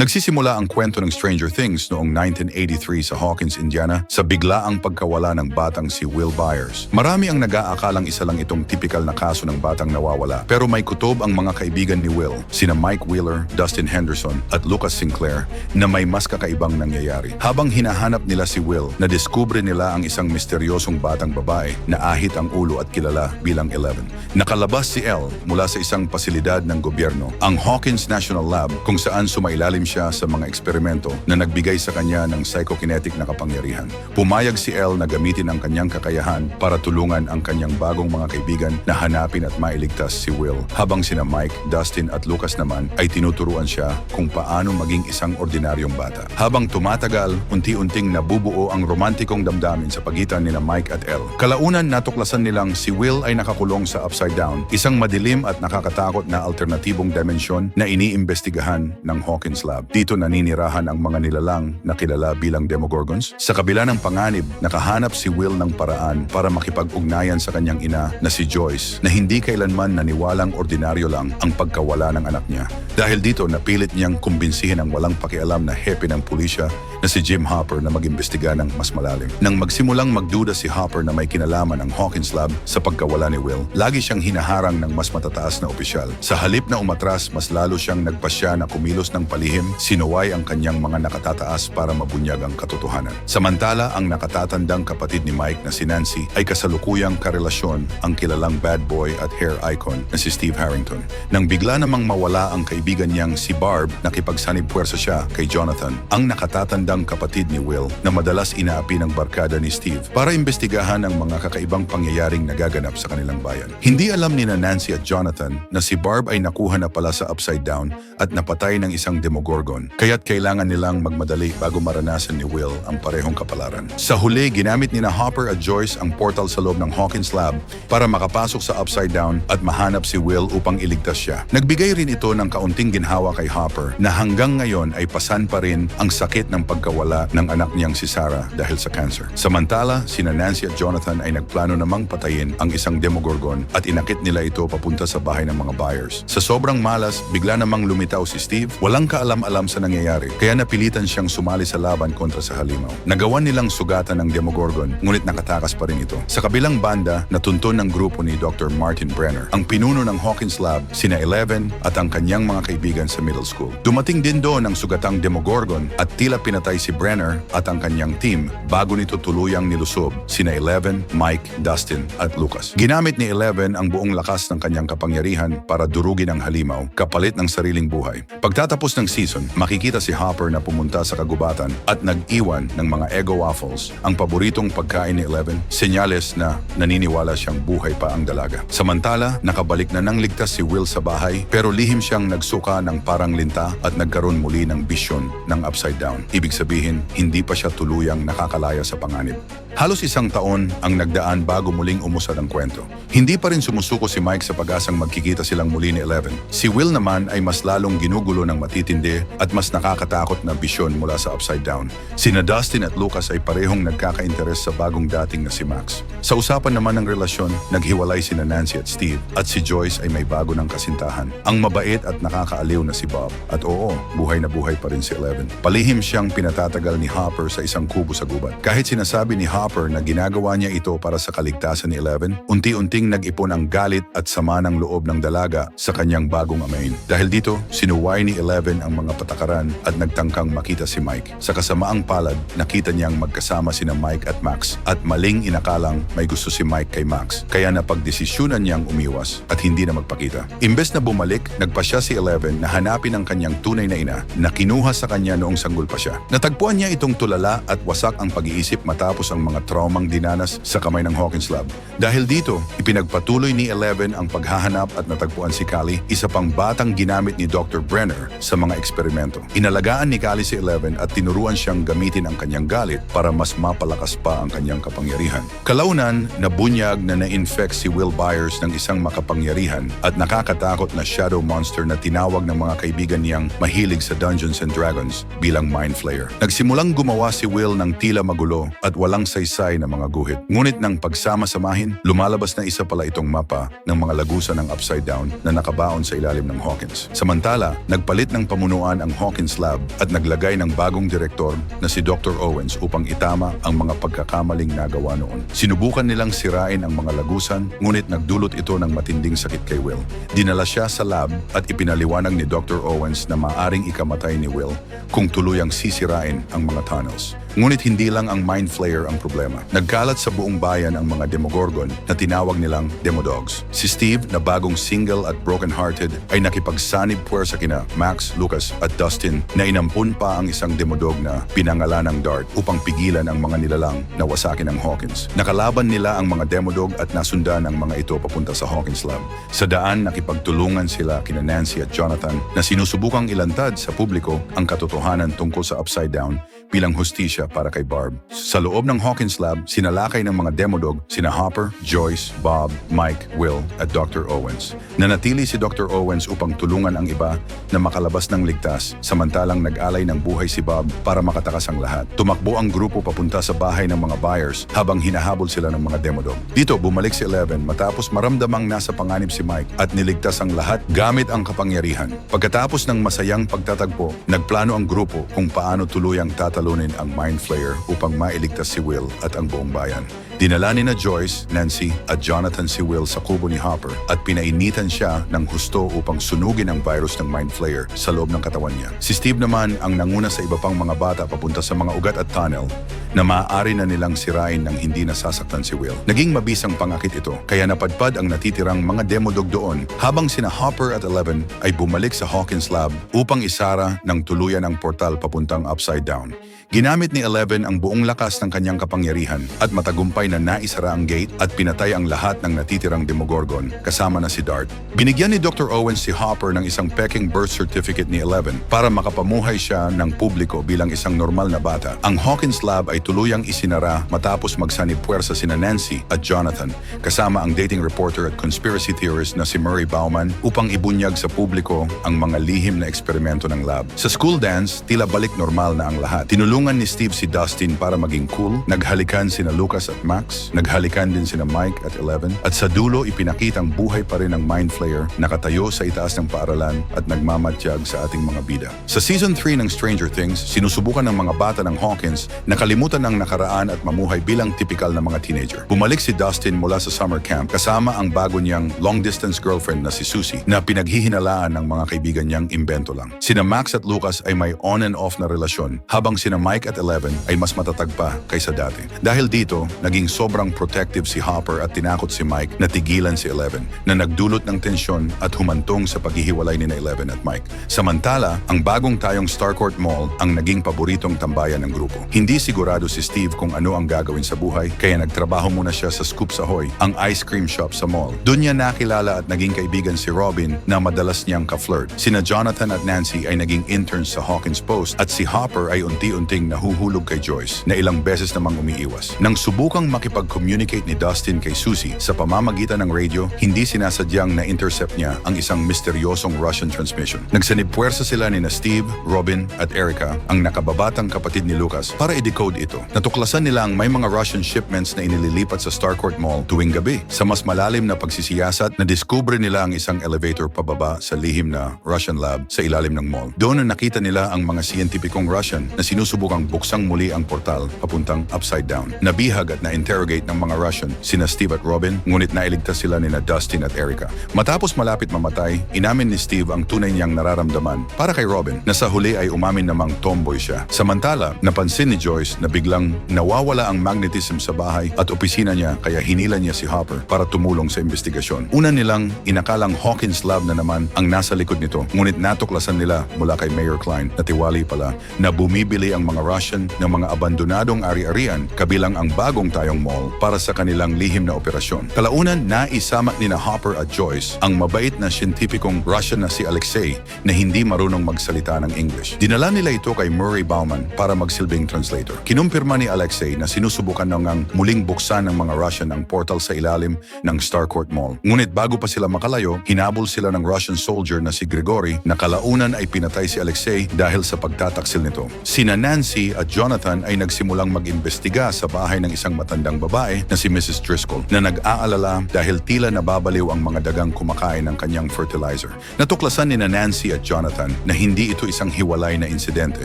Nagsisimula ang kwento ng Stranger Things noong 1983 sa Hawkins, Indiana sa biglaang pagkawala ng batang si Will Byers. Marami ang nag-aakalang isa lang itong typical na kaso ng batang nawawala. Pero may kutob ang mga kaibigan ni Will, sina Mike Wheeler, Dustin Henderson at Lucas Sinclair na may mas kakaibang nangyayari. Habang hinahanap nila si Will, nadiskubre nila ang isang misteryosong batang babae na ahit ang ulo at kilala bilang Eleven. Nakalabas si Elle mula sa isang pasilidad ng gobyerno, ang Hawkins National Lab kung saan sumailalim siya sa mga eksperimento na nagbigay sa kanya ng psychokinetic na kapangyarihan. Pumayag si Elle na gamitin ang kanyang kakayahan para tulungan ang kanyang bagong mga kaibigan na hanapin at mailigtas si Will. Habang sina Mike, Dustin at Lucas naman ay tinuturuan siya kung paano maging isang ordinaryong bata. Habang tumatagal, unti-unting nabubuo ang romantikong damdamin sa pagitan nina Mike at Elle. Kalaunan natuklasan nilang si Will ay nakakulong sa Upside Down, isang madilim at nakakatakot na alternatibong dimensyon na iniimbestigahan ng Hawkins Lab. Dito naninirahan ang mga nilalang na kilala bilang Demogorgons. Sa kabila ng panganib, nakahanap si Will ng paraan para makipag-ugnayan sa kanyang ina na si Joyce na hindi kailanman naniwalang ordinaryo lang ang pagkawala ng anak niya. Dahil dito napilit niyang kumbinsihin ang walang pakialam na hepe ng pulisya na si Jim Hopper na mag-imbestiga ng mas malalim. Nang magsimulang magduda si Hopper na may kinalaman ang Hawkins Lab sa pagkawala ni Will, lagi siyang hinaharang ng mas matataas na opisyal. Sa halip na umatras, mas lalo siyang nagpasya na kumilos ng palihim, sinuway ang kanyang mga nakatataas para mabunyag ang katotohanan. Samantala, ang nakatatandang kapatid ni Mike na si Nancy ay kasalukuyang karelasyon ang kilalang bad boy at hair icon na si Steve Harrington. Nang bigla namang mawala ang kaibigan niyang si Barb, nakipagsanib puwersa siya kay Jonathan, ang nakatatandang kapatid ni Will na madalas inaapi ng barkada ni Steve para imbestigahan ang mga kakaibang pangyayaring nagaganap sa kanilang bayan. Hindi alam ni na Nancy at Jonathan na si Barb ay nakuha na pala sa Upside Down at napatay ng isang Demogorgon, kaya't kailangan nilang magmadali bago maranasan ni Will ang parehong kapalaran. Sa huli, ginamit ni na Hopper at Joyce ang portal sa loob ng Hawkins Lab para makapasok sa Upside Down at mahanap si Will upang iligtas siya. Nagbigay rin ito ng kaunting ginhawa kay Hopper na hanggang ngayon ay pasan pa rin ang sakit ng pagkawala ng anak niyang si Sarah dahil sa cancer. Samantala, sina Nancy at Jonathan ay nagplano namang patayin ang isang Demogorgon at inakit nila ito papunta sa bahay ng mga buyers. Sa sobrang malas, bigla namang lumitaw si Steve. Walang kaalam-alam sa nangyayari, kaya napilitan siyang sumali sa laban kontra sa halimaw. Nagawan nilang sugatan ng Demogorgon, ngunit nakatakas pa rin ito. Sa kabilang banda, natunton ng grupo ni Dr. Martin Brenner, ang pinuno ng Hawkins Lab, sina Eleven at ang kanyang mga kaibigan sa middle school. Dumating din doon ang sugatang Demogorgon at tila pinatay si Brenner at ang kanyang team bago nito tuluyang nilusob sina Eleven, Mike, Dustin at Lucas. Ginamit ni Eleven ang buong lakas ng kanyang kapangyarihan para durugin ang halimaw kapalit ng sariling buhay. Pagtatapos ng season, makikita si Hopper na pumunta sa kagubatan at nag-iwan ng mga Eggo Waffles, ang paboritong pagkain ni Eleven, senyales na naniniwala siyang buhay pa ang dalaga. Samantala, nakabalik na nang ligtas si Will sa bahay pero lihim siyang nagsuka ng parang linta at nagkaroon muli ng bisyon ng upside down. Ibig sabihin, hindi pa siya tuluyang nakakalaya sa panganib. Halos isang taon ang nagdaan bago muling umusad ang kwento. Hindi pa rin sumusuko si Mike sa pag-asang magkikita silang muli ni Eleven. Si Will naman ay mas lalong ginugulo ng matitindi at mas nakakatakot na bisyon mula sa Upside Down. Sina Dustin at Lucas ay parehong nagkaka-interes sa bagong dating na si Max. Sa usapan naman ng relasyon, naghiwalay sina Nancy at Steve at si Joyce ay may bago ng kasintahan. Ang mabait at nakakaaliw na si Bob. At oo, buhay na buhay pa rin si Eleven. Palihim siyang pinatatagal ni Hopper sa isang kubo sa gubat. Kahit sinasabi ni Hopper na ginagawa niya ito para sa kaligtasan ni Eleven, unti-unting nag-ipon ang galit at sama ng loob ng dalaga sa kanyang bagong amain. Dahil dito, sinuway ni Eleven ang mga patakaran at nagtangkang makita si Mike. Sa kasamaang palad, nakita niyang magkasama sina Mike at Max at maling inakalang may gusto si Mike kay Max. Kaya napagdesisyonan niyang umiwas at hindi na magpakita. Imbes na bumalik, nagpasya si Eleven na hanapin ang kanyang tunay na ina na kinuha sa kanya noong sanggol pa siya. Natagpuan niya itong tulala at wasak ang pag-iisip matapos ang mga traumang dinanas sa kamay ng Hawkins Lab. Dahil dito, ipinagpatuloy ni Eleven ang paghahanap at natagpuan si Callie, isa pang batang ginamit ni Dr. Brenner sa mga eksperimento. Inalagaan ni Callie si Eleven at tinuruan siyang gamitin ang kanyang galit para mas mapalakas pa ang kanyang kapangyarihan. Kalaunan, nabunyag na na-infect si Will Byers ng isang makapangyarihan at nakakatakot na shadow monster na tinawag ng mga kaibigan niyang mahilig sa Dungeons and Dragons bilang Mind Flayer. Nagsimulang gumawa si Will ng tila magulo at walang saya saysay na mga guhit. Ngunit nang pagsama-samahin, lumalabas na isa pala itong mapa ng mga lagusan ng Upside Down na nakabaon sa ilalim ng Hawkins. Samantala, nagpalit ng pamunuan ang Hawkins Lab at naglagay ng bagong direktor na si Dr. Owens upang itama ang mga pagkakamaling nagawa noon. Sinubukan nilang sirain ang mga lagusan, ngunit nagdulot ito ng matinding sakit kay Will. Dinala siya sa lab at ipinaliwanag ni Dr. Owens na maaring ikamatay ni Will kung tuluyang sisirain ang mga tunnels. Ngunit hindi lang ang Mind Flayer ang problema. Nagkalat sa buong bayan ang mga Demogorgon na tinawag nilang Demodogs. Si Steve, na bagong single at broken-hearted, ay nakipagsanib puwersa kina Max, Lucas at Dustin na inampun pa ang isang Demodog na pinangalan ng Dart upang pigilan ang mga nilalang na wasakin ng Hawkins. Nakalaban nila ang mga Demodog at nasundan ang mga ito papunta sa Hawkins Lab. Sa daan, nakipagtulungan sila kina Nancy at Jonathan na sinusubukang ilantad sa publiko ang katotohanan tungkol sa Upside Down bilang hustisya para kay Barb. Sa loob ng Hawkins Lab, sinalakay ng mga Demodog sina Hopper, Joyce, Bob, Mike, Will at Dr. Owens. Nanatili si Dr. Owens upang tulungan ang iba na makalabas ng ligtas samantalang nag-alay ng buhay si Bob para makatakas ang lahat. Tumakbo ang grupo papunta sa bahay ng mga buyers habang hinahabol sila ng mga Demodog. Dito bumalik si Eleven matapos maramdamang nasa panganib si Mike at niligtas ang lahat gamit ang kapangyarihan. Pagkatapos ng masayang pagtatagpo, nagplano ang grupo kung paano tuluyang tatalunin ang Mind Flayer upang mailigtas si Will at ang buong bayan. Dinala ni na Joyce, Nancy at Jonathan si Will sa kubo ni Hopper at pinainitan siya ng husto upang sunugin ang virus ng Mind Flayer sa loob ng katawan niya. Si Steve naman ang nanguna sa iba pang mga bata papunta sa mga ugat at tunnel na maaari na nilang sirain ng hindi nasasaktan si Will. Naging mabisang pangakit ito kaya napadpad ang natitirang mga demodog doon habang sina Hopper at Eleven ay bumalik sa Hawkins Lab upang isara ng tuluyan ang portal papuntang Upside Down. Ginamit ni Eleven ang buong lakas ng kanyang kapangyarihan at matagumpay na naisara ang gate at pinatay ang lahat ng natitirang Demogorgon kasama na si Dart. Binigyan ni Dr. Owens si Hopper ng isang peking birth certificate ni Eleven para makapamuhay siya ng publiko bilang isang normal na bata. Ang Hawkins Lab ay tuluyang isinara matapos magsanib puwersa sina Nancy at Jonathan kasama ang dating reporter at conspiracy theorist na si Murray Bauman upang ibunyag sa publiko ang mga lihim na eksperimento ng lab. Sa school dance, tila balik normal na ang lahat. Tinulungan ni Steve si Dustin para maging cool, naghalikan sina Lucas at Max, naghalikan din sina Mike at Eleven, at sa dulo ipinakitang buhay pa rin ang Mind Flayer, nakatayo sa itaas ng paaralan at nagmamatyag sa ating mga bida. Sa season 3 ng Stranger Things, sinusubukan ng mga bata ng Hawkins na kalimutan ang nakaraan at mamuhay bilang typical na mga teenager. Bumalik si Dustin mula sa summer camp kasama ang bago niyang long-distance girlfriend na si Susie na pinaghihinalaan ng mga kaibigan niyang imbento lang. Sina Max at Lucas ay may on and off na relasyon habang sina Mike at Eleven ay mas matatag pa kaysa dati. Dahil dito, naging sobrang protective si Hopper at tinakot si Mike na tigilan si Eleven na nagdulot ng tensyon at humantong sa paghihiwalay ni Eleven at Mike. Samantala, ang bagong tayong Starcourt Mall ang naging paboritong tambayan ng grupo. Hindi sigurado si Steve kung ano ang gagawin sa buhay kaya nagtrabaho muna siya sa Scoops Ahoy, ang ice cream shop sa mall. Doon niya nakilala at naging kaibigan si Robin na madalas niyang ka-flirt. Sina Jonathan at Nancy ay naging interns sa Hawkins Post at si Hopper ay unti-unting nahuhulog kay Joyce na ilang beses namang umiiwas. Nang subukang makipag-communicate ni Dustin kay Susie sa pamamagitan ng radio, hindi sinasadyang na-intercept niya ang isang misteryosong Russian transmission. Nagsanib puwersa sila ni na Steve, Robin at Erica, ang nakababatang kapatid ni Lucas, para i-decode ito. Natuklasan nila ang may mga Russian shipments na inililipat sa Starcourt Mall tuwing gabi. Sa mas malalim na pagsisiyasat, nadiskubre nila ang isang elevator pababa sa lihim na Russian lab sa ilalim ng mall. Doon na nakita nila ang mga siyentipikong Russian na sinusubukang buksang muli ang portal papuntang upside down. Nabihag at na-interrogate ng mga Russian sina Steve at Robin, ngunit nailigtas sila ni na Dustin at Erica. Matapos malapit mamatay, inamin ni Steve ang tunay niyang nararamdaman para kay Robin na sa huli ay umamin namang tomboy siya. Samantala, napansin ni Joyce na biglang nawawala ang magnetism sa bahay at opisina niya kaya hinila niya si Hopper para tumulong sa investigasyon. Una nilang inakalang Hawkins Lab na naman ang nasa likod nito ngunit natuklasan nila mula kay Mayor Klein na tiwali pala na bumibili ang mga Russian ng mga abandonadong ari-arian kabilang ang bagong tayong mall para sa kanilang lihim na operasyon. Kalaunan, naisama ni na Hopper at Joyce ang mabait na siyentipikong Russian na si Alexei na hindi marunong magsalita ng English. Dinala nila ito kay Murray Bauman para magsilbing translator. Kinumpirma ni Alexei na sinusubukan na ngang muling buksan ng mga Russian ang portal sa ilalim ng Starcourt Mall. Ngunit bago pa sila makalayo, hinabol sila ng Russian soldier na si Grigory na kalaunan ay pinatay si Alexei dahil sa pagtataksil nito. Sina Nancy at Jonathan ay nagsimulang mag-imbestiga sa bahay ng isang matandang babae na si Mrs. Driscoll na nag-aalala dahil tila nababaliw ang mga dagang kumakain ng kanyang fertilizer. Natuklasan ni na Nancy at Jonathan na hindi ito isang hiwalay na insidente.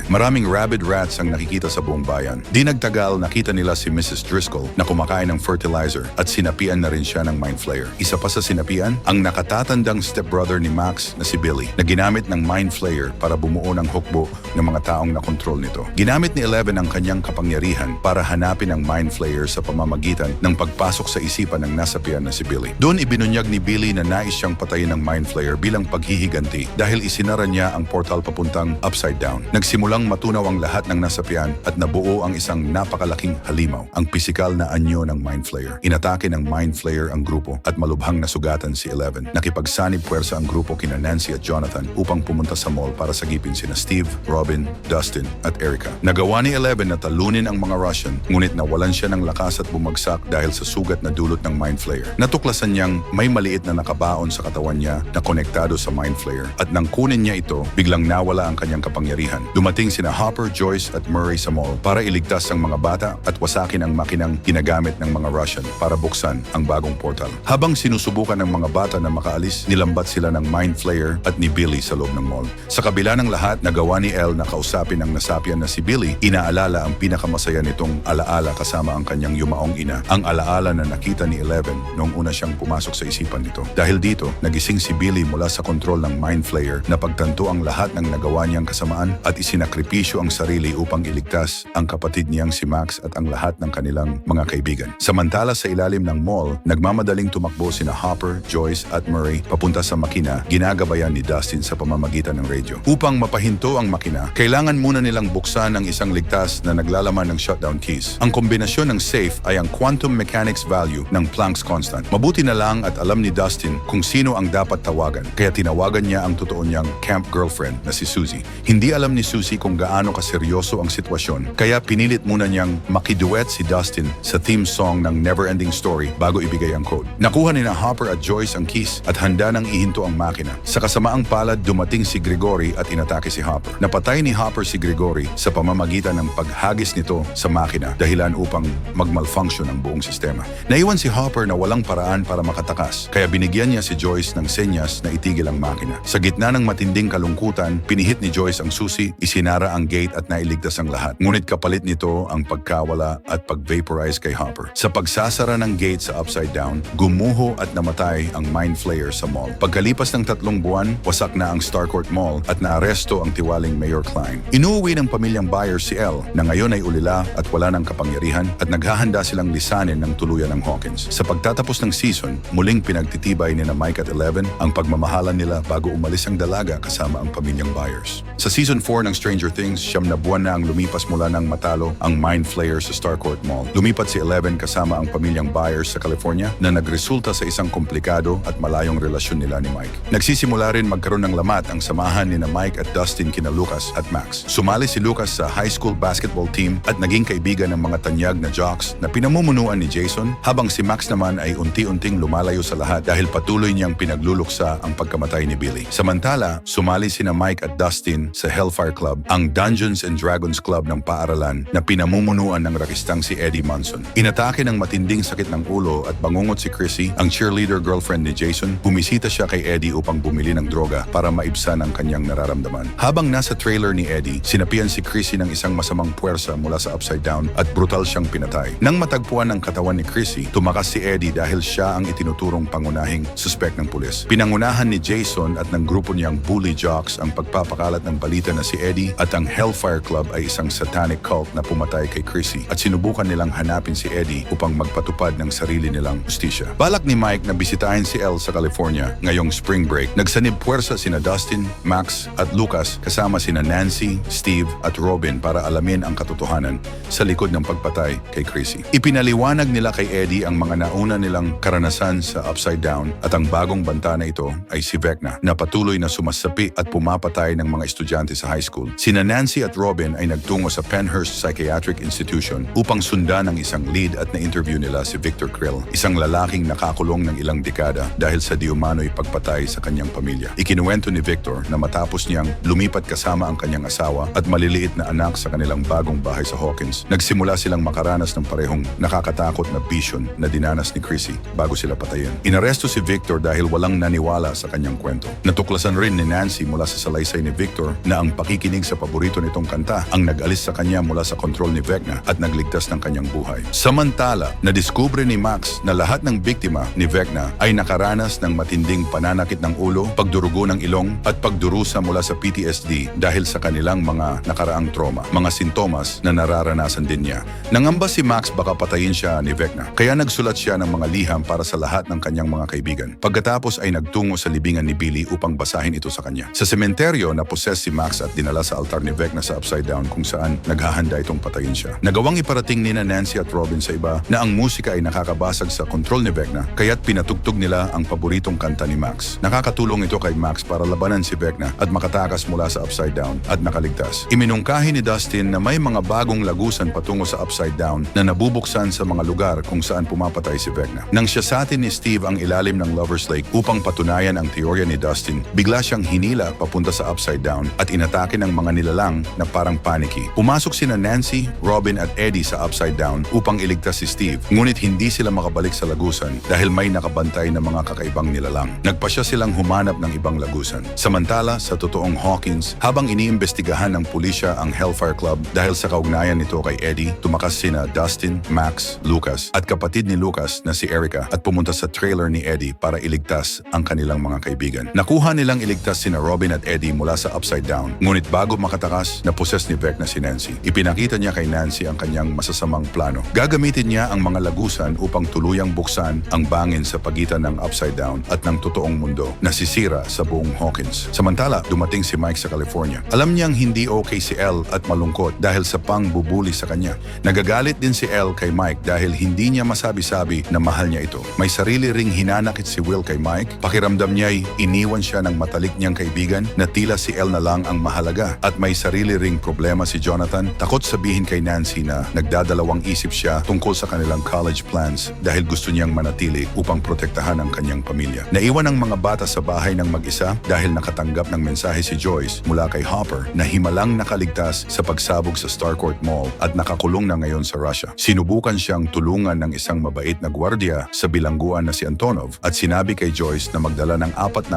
Maraming rabid rats ang nakikita sa buong bayan. Di nagtagal nakita nila si Mrs. Driscoll na kumakain ng fertilizer at sinapian na rin siya ng mind flayer. Isa pa sa sinapian, ang nakatatandang stepbrother ni Max na si Billy na ginamit ng mind flayer para bumuo ng hukbo ng mga taong nakontrol nito. Ginamit ni Eleven ang kanyang kapangyarihan para hanapin ang mind flayer sa pamamagitan ng pagpasok sa isipan ng nasapian na si Billy. Doon ibinunyag ni Billy na nais siyang patayin ng mind flayer bilang paghihiganti dahil isinara niya ang portal papuntang upside down. Nagsimulang matunaw ang lahat ng nasapian at nabuo ang isang napakalaking halimaw, ang pisikal na anyo ng mind flayer. Inatake ng mind flayer ang grupo at malubhang nasugatan si Eleven. Nakipagsanib puwersa ang grupo kina Nancy at Jonathan upang pumunta sa mall para sagipin sina Steve, Robin, Dustin at Erica. Nagawa ni Eleven na talunin ang mga Russian ngunit nawalan siya ng lakas at bumagsak dahil sa sugat na dulot ng mind flayer. Natuklasan niyang may maliit na nakabaon sa katawan niya na konektado sa mind flayer at nang kunin niya ito, biglang nawala ang kanyang kapangyarihan. Dumating sina Hopper, Joyce at Murray sa mall para iligtas ang mga bata at wasakin ang makinang ginagamit ng mga Russian para buksan ang bagong portal. Habang sinusubukan ng mga bata na makaalis, nilambat sila ng mind flayer at ni Billy sa loob ng mall. Sa kabila ng lahat, nagawa ni Elle na kausapin ang nasapian na si Billy, inaalala ang pinakamasaya nitong alaala kasama ang kanyang yumaong ina. Ang alaala na nakita ni Eleven noong una siyang pumasok sa isipan nito. Dahil dito, nagising si Billy mula sa kontrol ng mind flayer na pagtanto ang lahat ng nagawa niyang kasamaan at isinakripisyo ang sarili upang iligtas ang kapatid niyang si Max at ang lahat ng kanilang mga kaibigan. Samantala sa ilalim ng mall, nagmamadaling tumakbo sina Hopper, Joyce at Murray papunta sa makina ginagabayan ni Dustin sa pamamagitan ng radio. Upang mapahinto ang makina, kailangan muna nilang buksan ang isang ligtas na naglalaman ng shutdown keys. Ang kombinasyon ng safe ay ang quantum mechanics value ng Planck's constant. Mabuti na lang at alam ni Dustin kung sino ang dapat tawagan, kaya tinawagan niya ang totoo niyang camp girlfriend na si Susie. Hindi alam ni Susie kung gaano kaseryoso ang sitwasyon, kaya pinilit muna niyang makiduet si Dustin sa theme song ng Neverending Story bago ibigay ang code. Nakuha ni na Hopper at Joyce ang keys at handa nang ihinto ang makina. Sa kasamaang palad, dumating si Gregory at inatake si Hopper. Napatay ni Hopper si Gregory sa pamamagitan ng paghagis nito sa makina dahilan upang magmalfunction ang buong sistema. Naiwan si Hopper na walang paraan para makatakas, kaya binigyan niya si Joyce ng senyas na itigil ang makina. Sa gitna ng matinding kalungkutan, pinihit ni Joyce ang susi, isinara ang gate at nailigtas ang lahat. Ngunit kapalit nito ang pagkawala at pag-vaporize kay Hopper. Sa pagsasara ng gate sa upside down, gumuho at namatay ang mind flayer sa mall. Pagkalipas ng tatlong buwan, wasak na ang Starcourt Mall at naaresto ang tiwaling Mayor Klein. Inuuwi ng pamilyang buyer si Elle na ngayon ay ulila at wala ng kapangyarihan at naghahanda silang lisanin ng tuluyan ng Hawkins. Sa pagtatapos ng season, muling pinagtitibay ni na Mike at Eleven ang pagmamahalan nila bago umalis ang dalaga kasama ang pamilyang buyers. Sa season 4 ng Stranger Things, siyam na buwan na ang lumipas mula nang matalo ang Mind Flayer sa Starcourt Mall. Lumipat si Eleven kasama ang pamilyang buyers sa California na nagresulta sa isang komplikado at malayong relasyon nila ni Mike. Nagsisimula rin magkaroon ng lamat ang samahan ni na Mike at Dustin kina Lucas at Max. Sumali si Lucas sa high school basketball team at naging kaibigan ng mga tanyag na jocks na pinamumunuan ni Jason habang si Max naman ay unti-unting lumalayo sa lahat dahil patuloy niyang pinagluluksa ang pagkamatay ni Billy. Samantala, sumali sina Mike at Dustin sa Hellfire Club, ang Dungeons and Dragons Club ng paaralan na pinamumunuan ng rakistang si Eddie Munson. Inatake ng matinding sakit ng ulo at bangungot si Chrissy, ang cheerleader girlfriend ni Jason, bumisita siya kay Eddie upang bumili ng droga para maibsan ang kanyang nararamdaman. Habang nasa trailer ni Eddie, sinapian si Chrissy ng isang masamang puwersa mula sa upside down at brutal siyang pinatay. Nang matagpuan ang katawan ni Chrissy, tumakas si Eddie dahil siya ang itinuturong pangunahing suspect ng pulis. Pinangunahan ni Jason at ng grupo niyang bully jocks ang pagpapakalat ng balita na si Eddie at ang Hellfire Club ay isang satanic cult na pumatay kay Chrissy at sinubukan nilang hanapin si Eddie upang magpatupad ng sarili nilang justisya. Balak ni Mike na bisitahin si Elle sa California ngayong spring break. Nagsanib puwersa sina Dustin, Max at Lucas kasama sina Nancy, Steve at Robin para alamin ang katotohanan sa likod ng pagpatay kay Chrissy. Ipinaliwanag nila kay Eddie ang mga nauna nilang karanasan sa Upside Down at ang bagong banta na ito ay si Vecna na patuloy na sumasapi at pumapatay ng mga estudyante sa high school. Sina Nancy at Robin ay nagtungo sa Penhurst Psychiatric Institution upang sundan ang isang lead at na-interview nila si Victor Krill, isang lalaking nakakulong ng ilang dekada dahil sa di umano'y pagpatay sa kanyang pamilya. Ikinuwento ni Victor na matapos niyang lumipat kasama ang kanyang asawa at maliliit na anak sa kanilang bagong bahay sa Hawkins, nagsimula silang makaranas ng parehong nakakatakot na vision na dinanas ni Chrissy bago sila patayin. Inaresto si Victor dahil walang naniwala sa kanyang kwento. Natuklasan rin ni Nancy mula sa salaysay ni Victor na ang pakikinig sa paborito nitong kanta ang nag-alis sa kanya mula sa kontrol ni Vecna at nagligtas ng kanyang buhay. Samantala, nadiskubre ni Max na lahat ng biktima ni Vecna ay nakaranas ng matinding pananakit ng ulo, pagdurugo ng ilong at pagdurusa mula sa PTSD dahil sa kanilang mga nakaraang trauma, mga sintomas na nararanasan din niya. Nangamba si Max baka patayin siya ni Vecna, kaya nagsulat siya ng mga liham para sa lahat ng kanyang mga kaibigan. Pagkatapos ay nagtungo sa libingan ni Billy upang basahin ito sa kanya. Sa sementeryo, naposes si Max at dinala sa altar ni Vecna sa Upside Down kung saan naghahanda itong patayin siya. Nagawang iparating ni na Nancy at Robin sa iba na ang musika ay nakakabasag sa kontrol ni Vecna kaya't pinatugtog nila ang paboritong kanta ni Max. Nakakatulong ito kay Max para labanan si Vecna at makatakas mula sa Upside Down at nakaligtas. Iminungkahi ni Dustin na may mga bagong lagusan patungo sa Upside Down na nabubuksan sa mga lugar kung saan pumapatay si Vecna. Nang siya sa atin ni Steve ang ilalim ng Lover's Lake upang patunayan ang teorya ni Dustin, bigla siyang hinila papunta sa Upside Down at inatake ng mga nilalang na parang panicky. Pumasok sina Nancy, Robin at Eddie sa Upside Down upang iligtas si Steve. Ngunit hindi sila makabalik sa lagusan dahil may nakabantay na mga kakaibang nilalang. Nagpasya silang humanap ng ibang lagusan. Samantala, sa totoong Hawkins, habang iniimbestigahan ng pulisya ang Hellfire Club dahil sa kaugnayan nito kay Eddie, tumakas sina Dustin, Max, Lucas at kapatid ni Lucas na si Erica at pumunta sa trailer ni Eddie para iligtas ang kanilang mga kaibigan. Nakuha nilang iligtas sina Robin at Eddie mula sa Upside Down. Ngunit bago makatakas, naposes ni Vec na si Nancy. Ipinakita niya kay Nancy ang kanyang masasamang plano. Gagamitin niya ang mga lagusan upang tuluyang buksan ang bangin sa pagitan ng Upside Down at ng totoong mundo na sisira sa buong Hawkins. Samantala, dumating si Mike sa California. Alam niyang hindi okay si Elle at malungkot dahil sa pangbubuli sa kanya. Nagagalit din si Elle kay Mike dahil hindi niya masabi-sabi na mahal niya ito. May sarili ring hinanakit si Will kay Mike. Pakiramdam niya'y iniwan siya ng matalik niyang kaibigan na tila si Elle na lang ang mahalaga. At may sarili ring problema si Jonathan. Takot sabihin kay Nancy na nagdadalawang isip siya tungkol sa kanilang college plans dahil gusto niyang manatili upang protektahan ang kanyang pamilya. Naiwan ang mga bata sa bahay ng mag-isa dahil nakatanggap ng mensahe si Joyce mula kay Hopper na himalang nakaligtas sa pagsabog sa Starcourt Mall at nakakulong na ngayon sa Russia. Sinubukan siyang tulungan ng isang mabait na gwardiya sa bilangguan na si Antonov at sinabi kay Joyce na magdala ng 40,000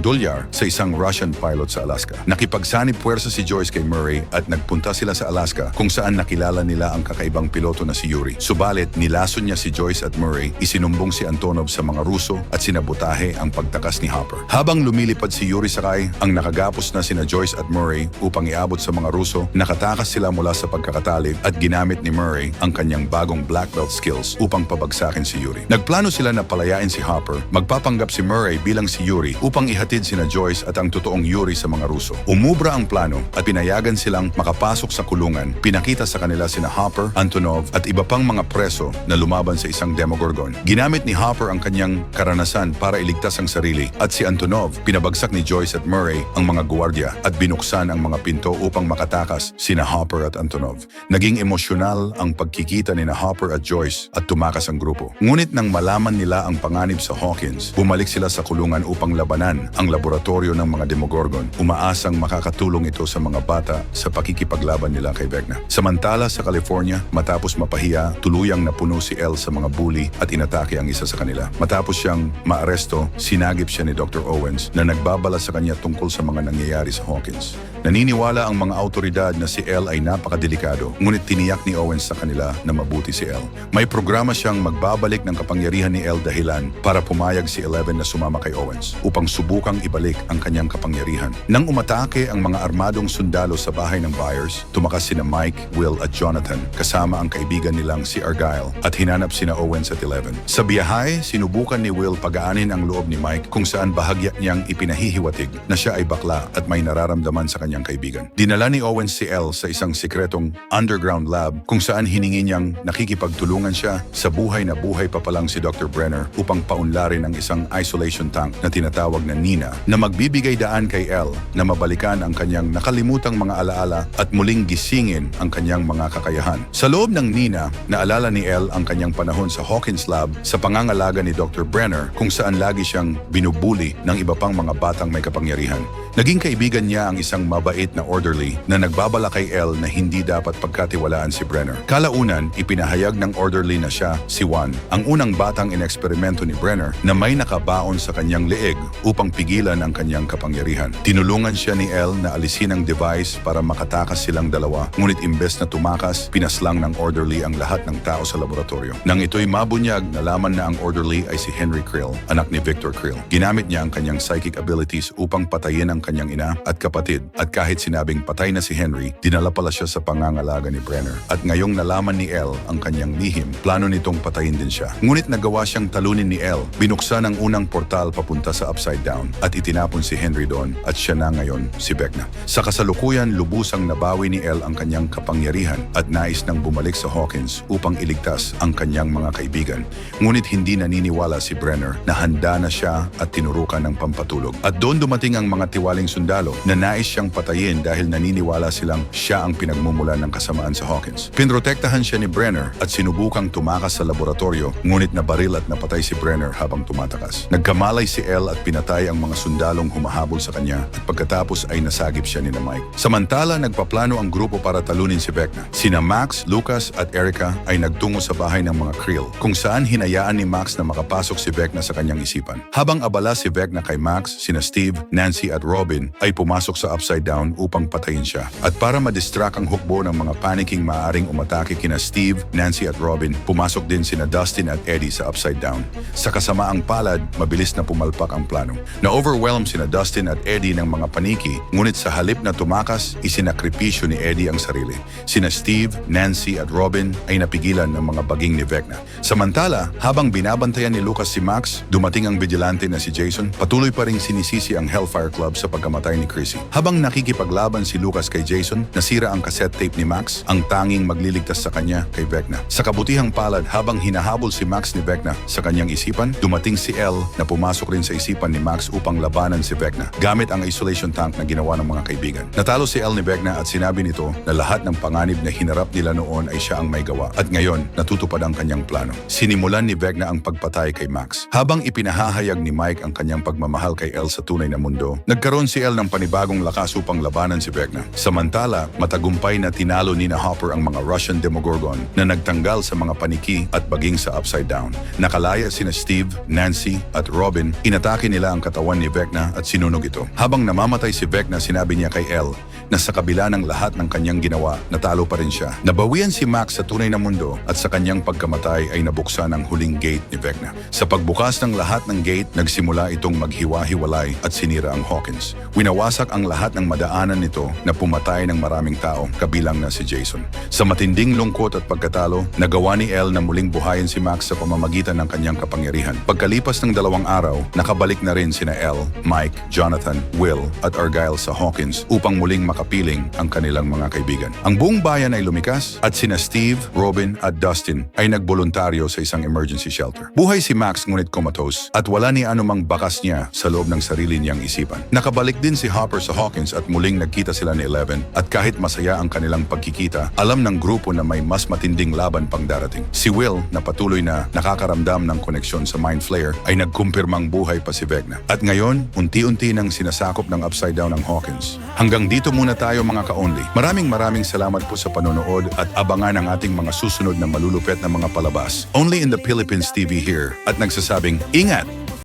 dolyar sa isang Russian pilot sa Alaska. Nakipagsanib puwersa si Joyce kay Murray at nagpunta sila sa Alaska kung saan nakilala nila ang kakaibang piloto na si Yuri. Subalit, nilason niya si Joyce at Murray, isinumbong si Antonov sa mga Ruso at sinabotahe ang pagtakas ni Hopper. Habang lumilipad si Yuri sakay, ang nakagapos na sina Joyce at Murray upang iabot sa mga Ruso, nakatakas sila mula sa pagkakatali at ginamit ni Murray ang kanyang bagong black belt skills upang pabagsakin si Yuri. Nagplano sila na palayain si Hopper, magpapanggap si Murray bilang si Yuri upang ihatid sina Joyce at ang totoong Yuri sa mga Ruso. Umubra ang plano at pinayagan silang makapasok sa kulungan. Pinakita sa kanila sina Hopper, Antonov at iba pang mga preso na lumaban sa isang Demogorgon. Ginamit ni Hopper ang kanyang karanasan para iligtas ang sarili at si Antonov pinabagsak ni Joyce at Murray ang mga gwardiya at binuksan ang mga pinto upang makatakas sina Hopper at Antonov. Naging emosyonal ang pagkikita ni na Hopper at Joyce at tumakas ang grupo. Ngunit nang malaman nila ang panganib sa Hawkins, bumalik sila sa kulungan upang labanan ang laboratorio ng mga Demogorgon. Umaasang makakatulong ito sa mga bata sa pakikipaglaban nila kay Vecna. Samantala sa California, matapos mapahiya, tuluyang napuno si Elle sa mga bully at inatake ang isa sa kanila. Matapos siyang maaresto, sinagip siya ni Dr. Owens na nagbabala sa kanya tungkol sa mga nangyayari sa Hawkins. Naniniwala ang mga autoridad na si Elle ay napakadelikado, ngunit tiniyak ni Owens sa kanila na mabuti si Elle. May programa siyang magbabalik ng kapangyarihan ni Elle dahilan para pumayag si Eleven na sumama kay Owens upang subukang ibalik ang kanyang kapangyarihan. Nang umatake ang mga armadong sundalo sa bahay ng Byers, tumakas sina Mike, Will at Jonathan kasama ang kaibigan nilang si Argyle at hinanap sina Owens at Eleven. Sa biyahe, sinubukan ni Will pagaanin ang loob ni Mike kung saan bahagya niyang ipinahihiwatig na siya ay bakla at may nararamdaman sa kanyang kaibigan. Dinala ni Owen si Elle sa isang sikretong underground lab kung saan hiningi niyang nakikipagtulungan siya sa buhay na buhay pa palang si Dr. Brenner upang paunlarin ang isang isolation tank na tinatawag na Nina na magbibigay daan kay Elle na mabalikan ang kanyang nakalimutang mga alaala at muling gisingin ang kanyang mga kakayahan. Sa loob ng Nina, naalala ni Elle ang kanyang panahon sa Hawkins Lab sa pangangalaga ni Dr. Brenner kung saan lagi siyang binubuli ng iba pang mga batang may kapangyarihan. Naging kaibigan niya ang isang mabait na orderly na nagbabala kay Elle na hindi dapat pagkatiwalaan si Brenner. Kalaunan, ipinahayag ng orderly na siya si Juan, ang unang batang ineksperimento ni Brenner na may nakabaon sa kanyang leeg upang pigilan ang kanyang kapangyarihan. Tinulungan siya ni Elle na alisin ang device para makatakas silang dalawa, ngunit imbes na tumakas, pinaslang ng orderly ang lahat ng tao sa laboratorio. Nang ito'y mabunyag, nalaman na ang orderly ay si Henry Krill, anak ni Victor Krill. Ginamit niya ang kanyang psychic abilities upang patayin ang kanyang ina at kapatid at kahit sinabing patay na si Henry, dinala pala siya sa pangangalaga ni Brenner. At ngayong nalaman ni Elle ang kanyang lihim, plano nitong patayin din siya. Ngunit nagawa siyang talunin ni Elle, binuksan ang unang portal papunta sa Upside Down at itinapon si Henry doon at siya na ngayon si Vecna. Sa kasalukuyan, lubusang nabawi ni Elle ang kanyang kapangyarihan at nais nang bumalik sa Hawkins upang iligtas ang kanyang mga kaibigan. Ngunit hindi naniniwala si Brenner na handa na siya at tinurukan ng pampatulog. At doon dumating ang mga tiwaling sundalo na nais siyang patayin dahil naniniwala silang siya ang pinagmumulan ng kasamaan sa Hawkins. Pinrotektahan siya ni Brenner at sinubukang tumakas sa laboratorio ngunit nabaril at napatay si Brenner habang tumatakas. Nagkamalay si Elle at pinatay ang mga sundalong humahabol sa kanya at pagkatapos ay nasagip siya ni na Mike. Samantala, nagpaplano ang grupo para talunin si Vecna. Sina Max, Lucas at Erica ay nagtungo sa bahay ng mga Krill kung saan hinayaan ni Max na makapasok si Vecna sa kanyang isipan. Habang abala si Vecna kay Max, sina Steve, Nancy at Robin ay pumasok sa Upside Down upang patayin siya. At para madistract ang hukbo ng mga panicking maaring umatake kina Steve, Nancy at Robin, pumasok din sina Dustin at Eddie sa Upside Down. Sa kasamaang palad, mabilis na pumalpak ang plano. Na-overwhelm sina Dustin at Eddie ng mga paniki, ngunit sa halip na tumakas, isinakripisyo ni Eddie ang sarili. Sina Steve, Nancy at Robin ay napigilan ng mga baging ni Vecna. Samantala, habang binabantayan ni Lucas si Max, dumating ang vigilante na si Jason, patuloy pa ring sinisisi ang Hellfire Club sa pagkamatay ni Chrissy. Habang nakikipaglaban si Lucas kay Jason, nasira ang cassette tape ni Max, ang tanging magliligtas sa kanya kay Vecna. Sa kabutihang palad, habang hinahabol si Max ni Vecna sa kanyang isipan, dumating si Elle na pumasok rin sa isipan ni Max upang labanan si Vecna gamit ang isolation tank na ginawa ng mga kaibigan. Natalo si Elle ni Vecna at sinabi nito na lahat ng panganib na hinarap nila noon ay siya ang may gawa at ngayon natutupad ang kanyang plano. Sinimulan ni Vecna ang pagpatay kay Max. Habang ipinahahayag ni Mike ang kanyang pagmamahal kay Elle sa tunay na mundo, nagkaroon si Elle ng panibagong lakas upang labanan si Vecna. Samantala, matagumpay na tinalo ni na Hopper ang mga Russian Demogorgon na nagtanggal sa mga paniki at baging sa Upside Down. Nakalaya sina Steve, Nancy at Robin, inatake nila ang katawan ni Vecna at sinunog ito. Habang namamatay si Vecna, sinabi niya kay Elle na sa kabila ng lahat ng kanyang ginawa, natalo pa rin siya. Nabawian si Max sa tunay na mundo at sa kanyang pagkamatay ay nabuksan ang huling gate ni Vecna. Sa pagbukas ng lahat ng gate, nagsimula itong maghiwa-hiwalay at sinira ang Hawkins. Winawasak ang lahat ng madaanan nito na pumatay ng maraming tao, kabilang na si Jason. Sa matinding lungkot at pagkatalo, nagawa ni Elle na muling buhayin si Max sa pamamagitan ng kanyang kapangyarihan. Pagkalipas ng dalawang araw, nakabalik na rin sina Elle, Mike, Jonathan, Will at Argyle sa Hawkins upang muling makapiling ang kanilang mga kaibigan. Ang buong bayan ay lumikas at sina Steve, Robin at Dustin ay nagboluntaryo sa isang emergency shelter. Buhay si Max ngunit comatose at wala ni anumang bakas niya sa loob ng sarili niyang isipan. Nakabalik din si Hopper sa Hawkins at muling nagkita sila ni Eleven at kahit masaya ang kanilang pagkikita, alam ng grupo na may mas matinding laban pang darating. Si Will na patuloy na nakakaramdam ng koneksyon sa Mind Flayer ay nagkumpirmang buhay pa si Vecna. At ngayon, unti-unti nang sinasakop ng Upside Down ang Hawkins. Hanggang dito muna tayo mga ka-only. Maraming maraming salamat po sa panonood at abangan ang ating mga susunod na malulupet na mga palabas. Only in the Philippines TV here at nagsasabing, Ingat!